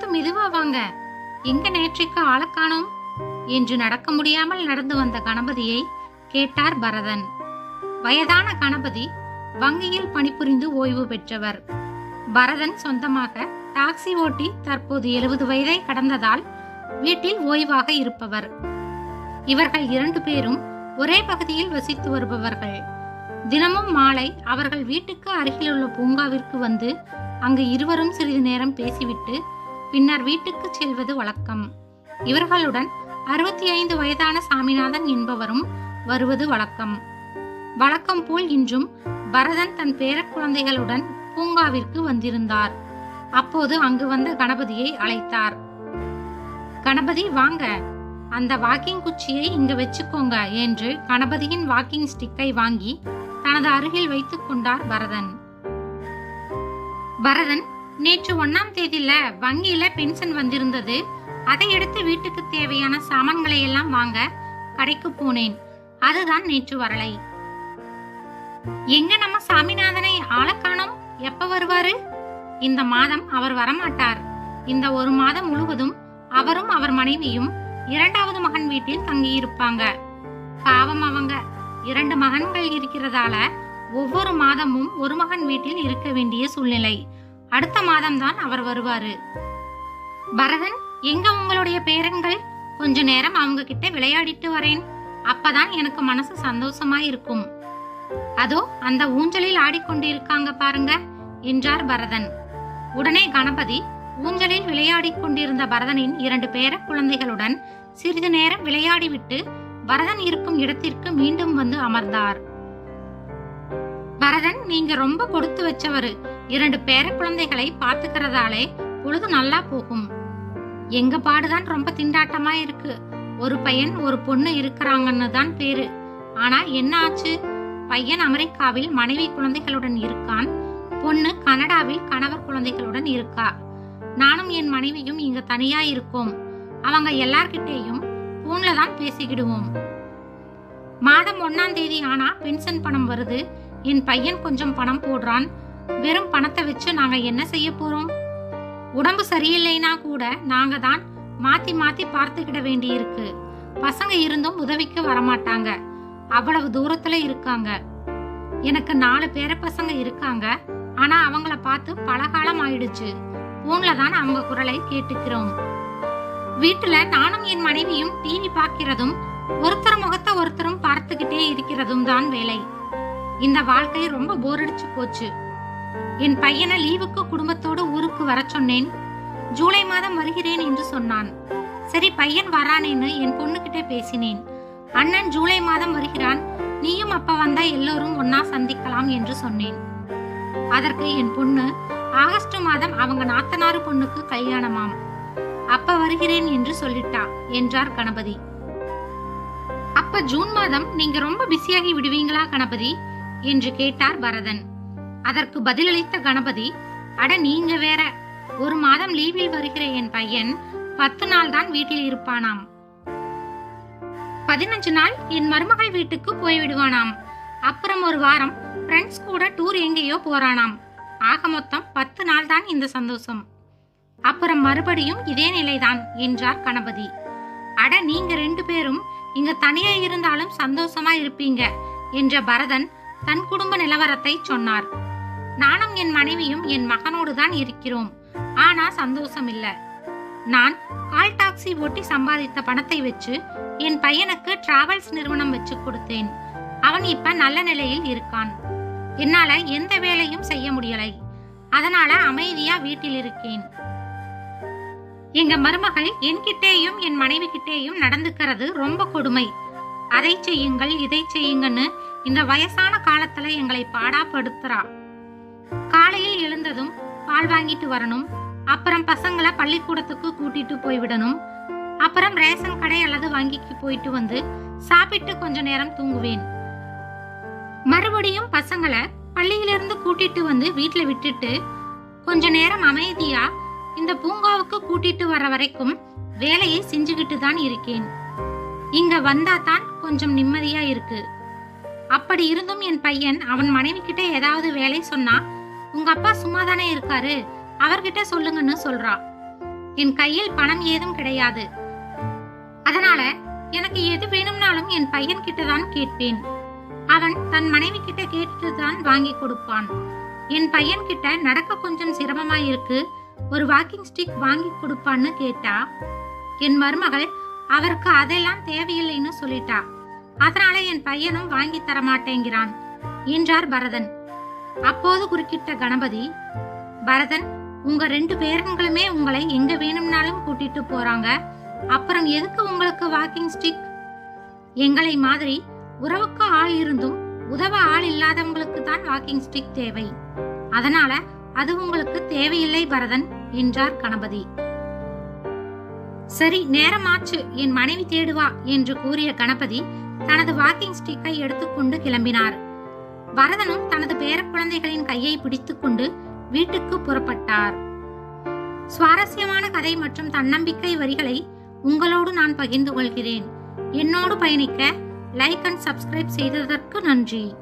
பார்த்து மெதுவா வாங்க எங்க நேற்றைக்கு ஆளை காணோம்? என்று நடக்க முடியாமல் நடந்து வந்த கணபதியை கேட்டார் பரதன். வயதான கணபதி வங்கியில் பணிபுரிந்து ஓய்வு பெற்றவர். பரதன் சொந்தமாக டாக்ஸி ஓட்டி தற்போது எழுபது வயதை கடந்ததால் வீட்டில் ஓய்வாக இருப்பவர். இவர்கள் இரண்டு பேரும் ஒரே பகுதியில் வசித்து வருபவர்கள். தினமும் மாலை அவர்கள் வீட்டுக்கு அருகிலுள்ள பூங்காவிற்கு வந்து அங்கு இருவரும் சிறிது நேரம் பேசிவிட்டு பின்னர் வீட்டுக்கு செல்வது வழக்கம். இவர்களுடன் அறுபத்தி ஐந்து வயதான சாமிநாதன் என்பவரும் வருவது வழக்கம். வழக்கம் போல் இன்றும் பரதன் தன் பேரக்குழந்தைகளுடன் பூங்காவிற்கு வந்திருந்தார். அப்போது அங்கு வந்த கணபதியை அழைத்தார். கணபதி வாங்க அந்த வாக்கிங் குச்சியை இங்கு வச்சுக்கோங்க என்று கணபதியின் வாக்கிங் ஸ்டிக்கை வாங்கி தனது அருகில் வைத்துக் கொண்டார் பரதன். பரதன் நேற்று ஒன்னாம் தேதியில வங்கியில பென்ஷன் வந்திருந்தது. அதை எடுத்து வீட்டுக்கு தேவையான சாமான்களை எல்லாம் வாங்க கடைக்கு போனேன். அதுதான் நேற்று வரலை. எங்க நம்ம சாமிநாதனை ஆளக் காணோம்? எப்ப வருவாரு? இந்த மாதம் அவர் வரமாட்டார். இந்த ஒரு மாதம் முழுவதும் அவரும் அவர் மனைவியும் இரண்டாவது மகன் வீட்டில் தங்கியிருப்பாங்க. பாவம் அவங்க. இரண்டு மகன்கள் இருக்கிறதால ஒவ்வொரு மாதமும் ஒரு மகன் வீட்டில் இருக்க வேண்டிய சூழ்நிலை. அடுத்த மாதம்தான் அவர் வருவாரு. பரதன் எங்க உங்களுடைய பேரன்கள்? கொஞ்ச நேரம் அவங்க கிட்ட விளையாடிட்டு வரேன். அப்பதான் எனக்கு மனசு சந்தோஷமா இருக்கும் அதோ அந்த ஊஞ்சலில் ஆடிக்கொண்டிருக்காங்க பாருங்க என்றார் பரதன். உடனே கணபதி ஊஞ்சலில் விளையாடிக் கொண்டிருந்த பரதனின் இரண்டு பேர குழந்தைகளுடன் சிறிது நேரம் விளையாடிவிட்டு பரதன் இருக்கும் இடத்திற்கு மீண்டும் வந்து அமர்ந்தார். பரதன் நீங்க ரொம்ப கொடுத்து வச்சவரு. இரண்டு பேர குழந்தைகளை பார்த்துக்கிறதாலே பொழுது நல்லா போகும். எங்க பாடுதான் ரொம்ப திண்டாட்டமா இருக்கு. ஒரு பையன் ஒரு பொண்ணு இருக்கிறாங்கன்னு தான் பேரு. ஆனா என்ன ஆச்சு? பையன் அமெரிக்காவில் மனைவி குழந்தைகளுடன் இருக்கான். பொண்ணு கனடாவில் கணவர் குழந்தைகளுடன் இருக்கா. நானும் என் மனைவியும் இங்க தனியா இருக்கோம். அவங்க எல்லார்கிட்டேயும் போன்ல தான் பேசிக்கிடுவோம். மாதம் ஒன்னாம் தேதி ஆனா பென்ஷன் பணம் வருது. என் பையன் கொஞ்சம் பணம் போடுறான். வெறும் பணத்தை வச்சு நாங்க என்ன செய்ய போறோம்? உடம்பு சரியில்லைனா கூட நாங்க தான் மாத்தி மாத்தி பார்த்துக்கிட வேண்டியிருக்கு. பசங்க இருந்தும் உதவிக்கு வரமாட்டாங்க. அவ்வளவு தூரத்துல இருக்காங்க. எனக்கு நாலு பேர பசங்க இருக்காங்க. ஆனா அவங்கள பார்த்து பல காலம் ஆயிடுச்சு. போன்ல தான் அவங்க குரலை கேட்டுக்கிறோம். வீட்டுல நானும் என் மனைவியும் டிவி பார்க்கிறதும் ஒருத்தர் முகத்தை ஒருத்தரும் பார்த்துக்கிட்டே இருக்கிறதும் தான் வேலை. இந்த வாழ்க்கை ரொம்ப போர் அடிச்சு போச்சு. என் பையனை லீவுக்கு குடும்பத்தோடு ஊருக்கு வர சொன்னேன். ஜூலை மாதம் வருகிறேன் என்று சொன்னான். சரி பையன் வரானேன்னு என் பொண்ணுகிட்ட பேசினேன். அண்ணன் ஜூலை மாதம் வருகிறான். நீயும் அப்ப வந்தா எல்லோரும் ஒன்னா சந்திக்கலாம் என்று சொன்னேன். அதற்கு என் பொண்ணு ஆகஸ்ட் மாதம் அவங்க நாத்தனாறு பொண்ணுக்கு கல்யாணமாம். அப்ப வருகிறேன் என்று சொல்லிட்டா என்றார் கணபதி. அப்ப ஜூன் மாதம் நீங்க ரொம்ப பிஸியாகி விடுவீங்களா கணபதி? என்று கேட்டார் பரதன். அதற்கு பதிலளித்த கணபதி அட நீங்க வேற ஒரு மாதம் லீவில் வருகிற என் பையன் பத்து நாள் தான் வீட்டில் இருப்பானாம். பதினஞ்சு நாள் என் மருமகள் வீட்டுக்கு போய் விடுவானாம் அப்புறம் ஒரு வாரம் ஃப்ரெண்ட்ஸ் கூட டூர் எங்கேயோ போறானாம். ஆக மொத்தம் பத்து நாள் தான் இந்த சந்தோஷம். அப்புறம் மறுபடியும் இதே நிலைதான் என்றார் கணபதி. அட நீங்க ரெண்டு பேரும் இங்க தனியா இருந்தாலும் சந்தோஷமா இருப்பீங்க என்ற பரதன் தன் குடும்ப நிலவரத்தை சொன்னார். நானும் என் மனைவியும் என் மகனோடு தான் இருக்கிறோம். ஆனா சந்தோஷம் இல்ல நான் கால் டாக்ஸி ஓட்டி சம்பாதித்த பணத்தை வச்சு என் பையனுக்கு டிராவல்ஸ் நிறுவனம் வச்சு கொடுத்தேன். அவன் இப்ப நல்ல நிலையில் இருக்கான். என்னால எந்த வேலையும் செய்ய முடியலை. அதனால அமைதியா வீட்டில் இருக்கேன். எங்க மருமகள் என்கிட்டேயும் என் மனைவி கிட்டேயும் நடந்துக்கிறது ரொம்ப கொடுமை. அதை செய்யுங்கள் இதை செய்யுங்கன்னு இந்த வயசான காலத்துல எங்களை பாடாப்படுத்துறா. காலையில் எழுந்ததும் பால் வாங்கிட்டு வரணும். அப்புறம் பசங்களை பள்ளிக்கூடத்துக்கு கூட்டிட்டு போய்விடணும். அப்புறம் ரேஷன் கடை அல்லது வங்கிக்கு போயிட்டு வந்து சாப்பிட்டு கொஞ்ச நேரம் தூங்குவேன். மறுபடியும் பசங்களை பள்ளியிலிருந்து கூட்டிட்டு வந்து வீட்டில் விட்டுட்டு கொஞ்ச நேரம் அமைதியா இந்த பூங்காவுக்கு கூட்டிட்டு வர வரைக்கும் வேலையை செஞ்சுக்கிட்டு தான் இருக்கேன். இங்க வந்தா தான் கொஞ்சம் நிம்மதியா இருக்கு. அப்படி இருந்தும் என் பையன் அவன் மனைவி கிட்ட ஏதாவது வேலை சொன்னா உங்க அப்பா சும்மா தானே இருக்காரு? அவர்கிட்ட சொல்லுங்கன்னு சொல்றா. என் கையில் பணம் ஏதும் கிடையாது. அதனால எனக்கு எது வேணும்னாலும் என் பையன் கிட்ட தான் கேட்பேன். அவன் தன் மனைவி கிட்ட கேட்டு தான் வாங்கி கொடுப்பான். என் பையன் கிட்ட நடக்க கொஞ்சம் சிரமமா இருக்கு ஒரு வாக்கிங் ஸ்டிக் வாங்கி கொடுப்பான்னு கேட்டா என் மருமகள் அவருக்கு அதெல்லாம் தேவையில்லைன்னு சொல்லிட்டா. அதனால என் பையனும் வாங்கி தர மாட்டேங்கிறான் என்றார் பரதன். அப்போது குறுக்கிட்ட கணபதி பரதன் உங்க ரெண்டு பேரன்களுமே உங்களை எங்க வேணும்னாலும் கூட்டிட்டு போறாங்க. அப்புறம் எதுக்கு உங்களுக்கு வாக்கிங் ஸ்டிக் எங்களை மாதிரி உறவுக்கு ஆள் இருந்தும் உதவ ஆள் இல்லாதவங்களுக்கு தான் வாக்கிங் ஸ்டிக் தேவை. அதனால அது உங்களுக்கு தேவையில்லை பரதன் என்றார் கணபதி. சரி நேரமாச்சு. என் மனைவி தேடுவா என்று கூறிய கணபதி தனது வாக்கிங் ஸ்டிக்கை எடுத்துக்கொண்டு கிளம்பினார். பரதனும் தனது பேரக்குழந்தைகளின் கையை பிடித்துக்கொண்டு வீட்டுக்கு புறப்பட்டார். சுவாரஸ்யமான கதை மற்றும் தன்னம்பிக்கை வரிகளை உங்களோடு நான் பகிர்ந்து கொள்கிறேன். என்னோடு பயணிக்க லைக் அண்ட் சப்ஸ்கிரைப் செய்ததற்கு நன்றி.